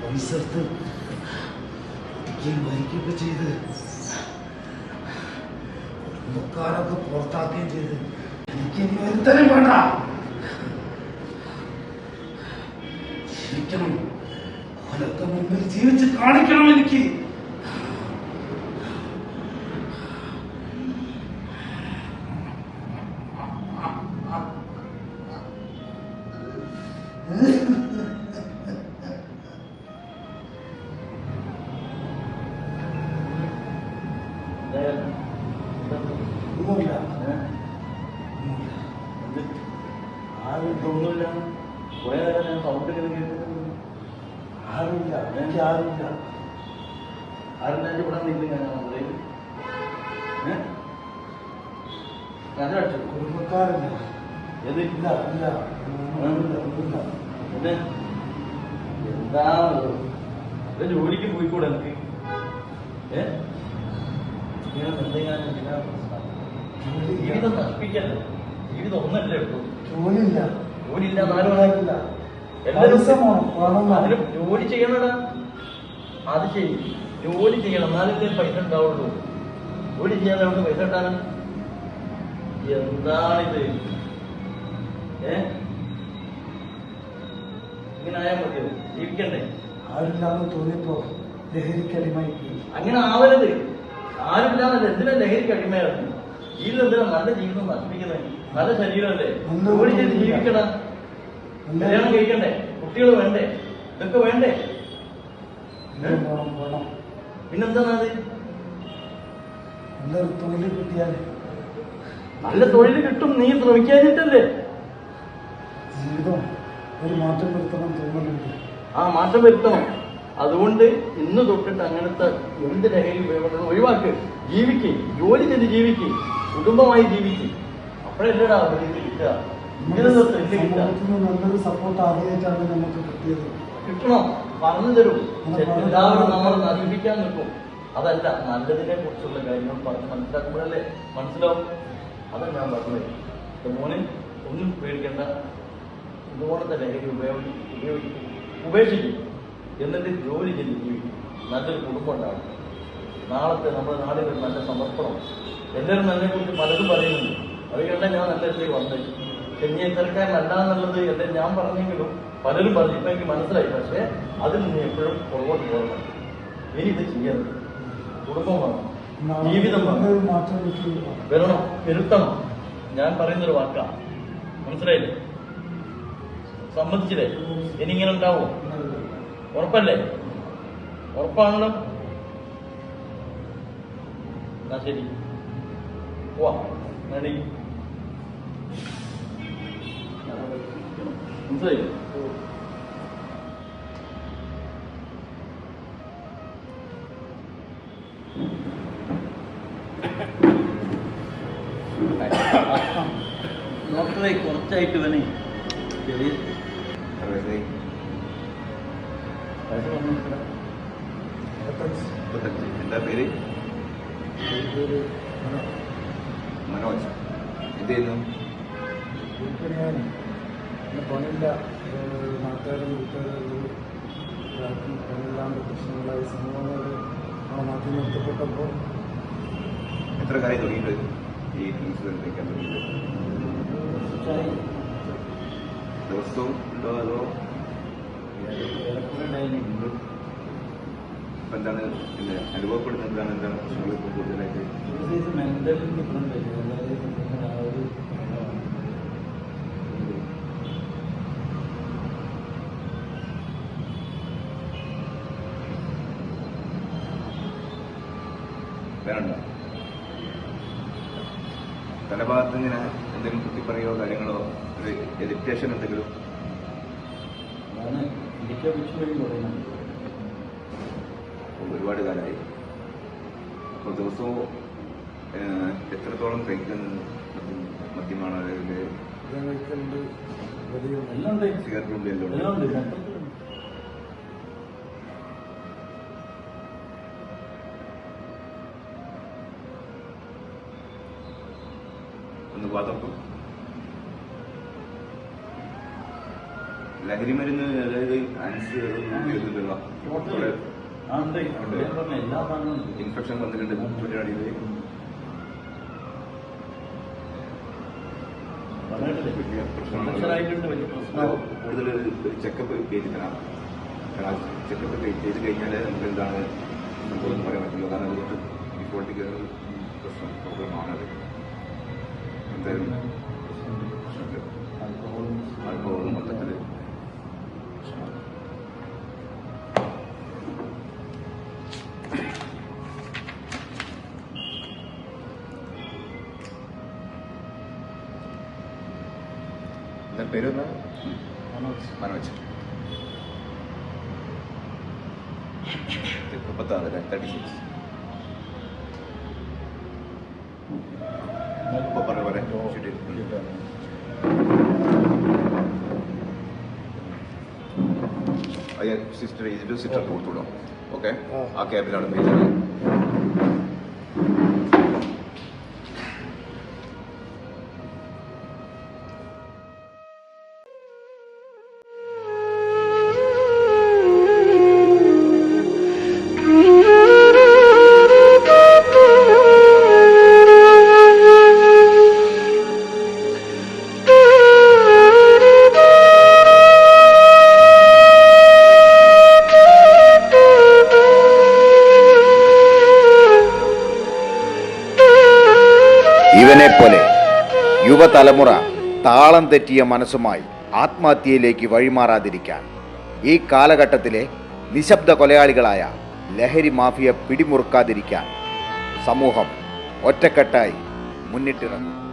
പരിസരത്ത് മരിക്കുകയൊക്കെ ചെയ്ത് കുടുംബക്കാരൊക്കെ പുറത്താക്കുകയും ചെയ്ത് എനിക്ക് ഇനി ഒരുത്തരം വേണ്ട ജീവിക്കണം ഓലൊക്കെ മുമ്പിൽ ജീവിച്ച് കാണിക്കണം എനിക്ക്. ഒന്നുമില്ല. കുറെ നേരം ഞാൻ സൗണ്ട് ഇങ്ങനെ കേട്ടിട്ടുണ്ട്. ആരുമില്ല എനിക്ക് ആരുമില്ല. ആരും ഞാൻ ഇവിടെ നിന്നില്ല ഞാൻ നമ്മുടെ കുടുംബക്കാരില്ല ഏത്? ഇല്ല ഒന്നുമില്ല പിന്നെ? എന്താ ജോലിക്ക് പോയിക്കൂടെ എനിക്ക്. ഏ? ജീവിതം നശിപ്പിക്കല്ലേ? ജീവിതം ഒന്നല്ലേ ഉള്ളൂ. ജോലിയില്ല. ജോലി ജോലി ചെയ്യണടാ. അത് ചെയ്യും ജോലി ചെയ്യണം. എന്നാലേ പൈസ ഉണ്ടാവുള്ളൂ. ജോലി ചെയ്യാതെ നമുക്ക് പൈസ കിട്ടാനാ? എന്താണിത്? ഏ? ഇങ്ങനെ ആയാൽ മതിയോ? ജീവിക്കണ്ടേ? ആരില്ലാന്ന് തോന്നിയപ്പോ ലഹരിക്കടിമായി പോയി. അങ്ങനെ ആവരുത്. ആരുമില്ലാന്നല്ല എന്തിനാ ലഹരിക്ക് അടിമയാണ് ജീവിതം എന്തിനാ നല്ല ജീവിതം നശിപ്പിക്കുന്നത് നല്ല ശരീരമല്ലേ? ജോലി ചെയ്ത് ജീവിക്കണം കല്യാണം കഴിക്കണ്ടേ? കുട്ടികൾ വേണ്ടേ? ഇതൊക്കെ വേണ്ടേ? പിന്നെന്താ വേണം വേണം നല്ലൊരു തൊഴിൽ നല്ല തൊഴിൽ കിട്ടും. നീ ശ്രമിക്കാനിട്ടല്ലേ ജീവിതം ഒരു മാറ്റം വരുത്തണം തോന്നലുണ്ട് ആ മാറ്റം വരുത്തണം. അതുകൊണ്ട് ഇന്ന് തൊട്ടിട്ട് അങ്ങനത്തെ എന്ത് ലഹരി ഉപയോഗപ്പെടുന്നത് ഒഴിവാക്ക്. ജീവിക്കും. ജോലി ചെയ്ത് ജീവിക്കും. കുടുംബമായി ജീവിക്കും. അപ്പോഴല്ലേടാ അവധി കിട്ടുക. നല്ലൊരു സപ്പോർട്ട് ആദ്യമായിട്ടാണ് നമുക്ക് കിട്ടിയത്. കിട്ടണോ? പറഞ്ഞു തരും. എല്ലാവരും. നമ്മൾ നശിപ്പിക്കാൻ നിൽക്കും. അതല്ല നല്ലതിനെ കുറിച്ചുള്ള കാര്യങ്ങൾ പറഞ്ഞ് മനസ്സിലാക്കുമ്പോഴല്ലേ മനസ്സിലാവും. അതാണ് ഞാൻ പറഞ്ഞത്. മോനെ ഒന്നും പേടിക്കേണ്ട. ഇതുപോലത്തെ ലഹരി ഉപയോഗി ഉപയോഗിക്കും ഉപേക്ഷിക്കും. എന്നിട്ട് ജോലി ചെയ്ത് ജീവിക്കും. നല്ലൊരു കുടുംബം ഉണ്ടാവും നാളത്തെ നമ്മുടെ നാടിന് നല്ല സമർപ്പണം. എല്ലാവരും എന്നെ കുറിച്ച് പലതും പറയുന്നുണ്ട്. അത് കേട്ടാൽ ഞാൻ നല്ല ഇതിലേക്ക് വന്നത് ചെന്നൈ തിരക്കാരനല്ല എന്നുള്ളത് എന്റെ ഞാൻ പറഞ്ഞെങ്കിലും പലരും പറഞ്ഞു. ഇപ്പൊ എനിക്ക് മനസ്സിലായി. പക്ഷേ അതിൽ നിന്ന് എപ്പോഴും പുറകോട്ട് പോകണം ഇനി ഇത് ചെയ്യരുത് കുടുംബം വേണം. ജീവിതം. വരണം. വരുത്തണം. ഞാൻ പറയുന്നൊരു വാക്ക. മനസ്സിലായില്ലേ? സമ്മതിച്ചില്ലേ? ഇനി ഇങ്ങനെ ഉണ്ടാവോ? ഉറപ്പല്ലേ? ഉറപ്പാണല്ലോ. എന്നാ ശരി. പോവാ. നടി മനസ്സിലായില്ലേ ഡോക്ടറെ കുറച്ചായിട്ട് ഇവനെ ചെറിയ. എന്താ പേര് മനോജ് എന്ത് ചെയ്യുന്നു പിന്നെ പണിയില്ല. നാട്ടുകാരും വീട്ടുകാരും പണിയില്ലാണ്ട് പ്രശ്നങ്ങളായി സമൂഹങ്ങൾ നിന്ന് ഒറ്റപ്പെട്ടപ്പോൾ എത്ര കാര്യം തുടങ്ങിയിട്ട് ഈ ഇൻഷുറൻസ് വയ്ക്കാൻ തുടങ്ങിയിട്ട് ചായ. ദിവസവും ഉണ്ടോ അതോ? ഇപ്പം എന്താണ് പിന്നെ അനുഭവപ്പെടുന്നത് എന്താണ് എന്താണ് പ്രശ്നങ്ങൾ ഇപ്പോൾ കൂടുതലായിട്ട്? മെന്റൽ ആയിരുന്നു. അതായത് ഇങ്ങനെ ആ ഒരു വേണ്ട തല ഭാഗത്ത് ഇങ്ങനെ എന്തെങ്കിലും കുത്തി പറയുകയോ കാര്യങ്ങളോ ഒരു എഡിറ്റേഷൻ എന്തെങ്കിലും? ഒരുപാട് കാലമായി. അപ്പോൾ ദിവസവും എത്രത്തോളം കഴിക്കുന്നത് മദ്യമാണ് അല്ലെങ്കിൽ സിഗരറ്റ് ഉണ്ട്? എല്ലാം ഉണ്ട്. പാതക്കും ലഹരി മരുന്ന് അതായത് അൻസ് ഉപയോഗിക്കുന്നുണ്ടല്ലോ ടോട്ടൽ ആ ഉണ്ട്. ഉണ്ട്. ഞാൻ പറഞ്ഞ എല്ലാ ഭാഗങ്ങളും ഇൻഫെക്ഷൻ വന്നിട്ടുണ്ട് പ്രശ്നം. കൂടുതൽ ചെക്കപ്പ് ചെയ്തിട്ടാണ് ചെക്കപ്പ് ചെയ്ത് കഴിഞ്ഞാൽ നമുക്ക് എന്താണ് സംഭവം പറയാൻ പറ്റുള്ളൂ. കാരണം അതുകൊണ്ട് പ്രശ്നം പ്രോബ്ലമാണത് పేరు అనుభవం మొదటి దాని పేరు మనోజ్ మనోజ్ முப்பத்தாறு தேர்ட்டி சிக்ஸ் അയ്യ സിസ്റ്റർ ഇതിന്റെ സിസ്റ്റർ കൊടുത്തുള്ളൂ ഓക്കെ ആ. ക്യാബിലാണ് പേജ് ഇവനെപ്പോലെ യുവതലമുറ താളം തെറ്റിയ മനസ്സുമായി ആത്മഹത്യയിലേക്ക് വഴിമാറാതിരിക്കാൻ ഈ കാലഘട്ടത്തിലെ നിശബ്ദ കൊലയാളികളായ ലഹരി മാഫിയ പിടിമുറുക്കാതിരിക്കാൻ സമൂഹം ഒറ്റക്കെട്ടായി മുന്നിട്ടിറങ്ങും.